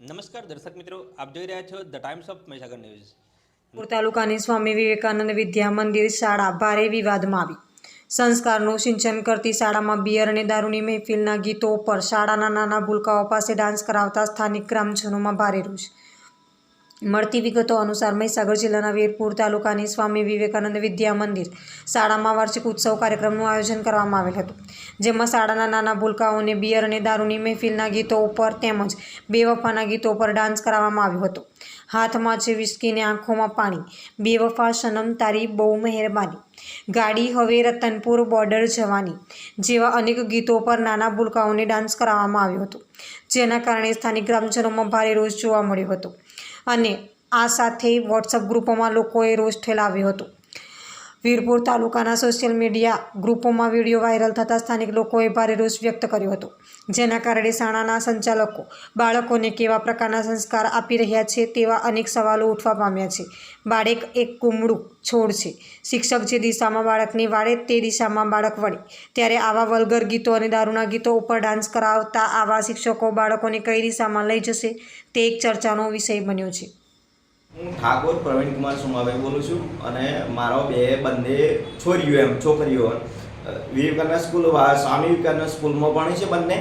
નમસ્કાર દર્શક મિત્રો, આપ જોઈ રહ્યા છો the Times of Mahisagar news પૂર તાલુકાની સ્વામી વિવેકાનંદ વિદ્યા મંદિર શાળા ભારે વિવાદમાં આવી. સંસ્કારનું સિંચન કરતી શાળામાં બિયર અને દારૂની મહેફિલના ગીતો પર શાળાના નાના ભૂલકાઓ પાસે ડાન્સ કરાવતા સ્થાનિક ગ્રામજનોમાં ભારે રોષ. મળતી વિગતો અનુસાર મહીસાગર જિલ્લાના વીરપુર તાલુકાની સ્વામી વિવેકાનંદ વિદ્યા મંદિર શાળામાં વાર્ષિક ઉત્સવ કાર્યક્રમનું આયોજન કરવામાં આવેલ હતું. જેમાં શાળાના નાના ભૂલકાઓને બિયર અને દારૂની મહેફિલના ગીતો ઉપર તેમજ બેવફાના ગીતો પર ડાન્સ કરાવવામાં આવ્યો હતો. હાથમાં છે વિસ્કીને આંખોમાં પાણી. બેવફા સનમ તારી બહુ મહેરબાની. ગાડી હવે રતનપુર બોર્ડર જવાની. જેવા અનેક ગીતો પર નાના ભૂલકાઓને ડાન્સ કરાવવામાં આવ્યો હતો. જેના કારણે સ્થાનિક ગ્રામજનોમાં ભારે રોષ જોવા મળ્યો હતો. અને આ સાથે વોટ્સઅપ ગ્રુપોમાં લોકોએ રોષ ઠેલાવ્યો હતો. વીરપુર તાલુકાના સોશિયલ મીડિયા ગ્રુપોમાં વીડિયો વાયરલ થતાં સ્થાનિક લોકોએ ભારે રોષ વ્યક્ત કર્યો હતો. જેના કારણે શાળાના સંચાલકો બાળકોને કેવા પ્રકારના સંસ્કાર આપી રહ્યા છે તેવા અનેક સવાલો ઉઠવા પામ્યા છે. બાળક એક કુમળું છોડ છે. શિક્ષક જે દિશામાં બાળકને વાળે તે દિશામાં બાળક વળે. ત્યારે આવા વલગર ગીતો અને દારૂના ગીતો ઉપર ડાન્સ કરાવતા આવા શિક્ષકો બાળકોને કઈ દિશામાં લઈ જશે તે એક ચર્ચાનો વિષય બન્યો છે. હું ઠાકોર, પ્રવીણ કુમાર સુમાભાઈ બોલું છું અને મારો બે બંને છોરીઓ એમ, છોકરીઓ વિવેકાનંદ સ્કૂલ સ્વામી વિવેકાનંદ સ્કૂલમાં ભણી છે બંને.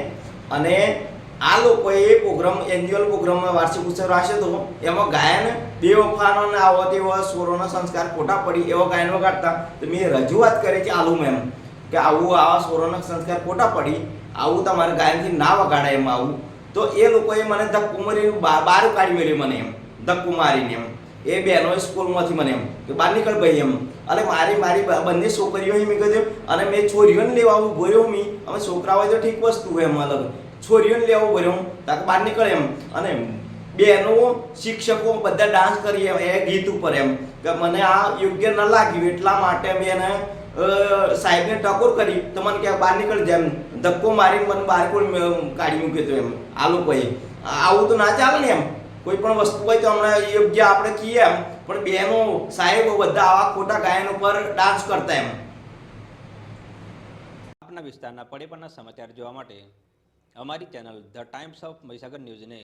અને આ લોકોએ પ્રોગ્રામ, એન્યુઅલ પ્રોગ્રામમાં વાર્ષિક ઉત્સવ રાખ્યો હતો એમાં ગાયન, બે વફાનો ને આવો તેવો સ્વરોના સંસ્કાર ખોટા પડી એવો ગાયન વગાડતા. તો મેં રજૂઆત કરી છે આલુ મેમ, કે આવું આવા સ્વરોનો સંસ્કાર ખોટા પડી, આવું તમારે ગાયનથી ના વગાડાય એમાં આવું. તો એ લોકોએ મને ધક્કો મારી બહાર કાઢી મેળ્યું મને એમ. ધક્કો મારીને એમ એ બહેનો સ્કૂલમાંથી મને એમ કે, બહાર નીકળ ભાઈ એમ. અને મારી મારી બંને છોકરીઓ મેં કીધું અને મેં છોરીઓને લેવા આવું ભર્યો મી. અમે છોકરા હોય તો ઠીક વસ્તુ હોય એમ અલગ. છોરીઓને લેવા ભર્યો તાકે બહાર નીકળે એમ. અને બહેનો શિક્ષકો બધા ડાન્સ કરીએ એ ગીત ઉપર એમ કે, મને આ યોગ્ય ન લાગ્યું, એટલા માટે મેં એને સાહેબને ટકોર કરી. તો મને કે, બહાર નીકળી એમ ધક્કો મારીને મને બહાર કોઈ કાઢી મૂક્યો તો એમ. આ લોકોએ. આવું તો ના ચાલે ને એમ. કોઈ પણ વસ્તુ હોય તો હમણાં યોગ્ય આપણે કહીએ એમ. પણ બહેનો સાહેબો બધા આવા ખોટા ગાયન ઉપર ડાન્સ કરતા એમ. આપના વિસ્તારના પડે પણના સમાચાર જોવા માટે અમારી channel the Times of Mahisagar ન્યૂઝને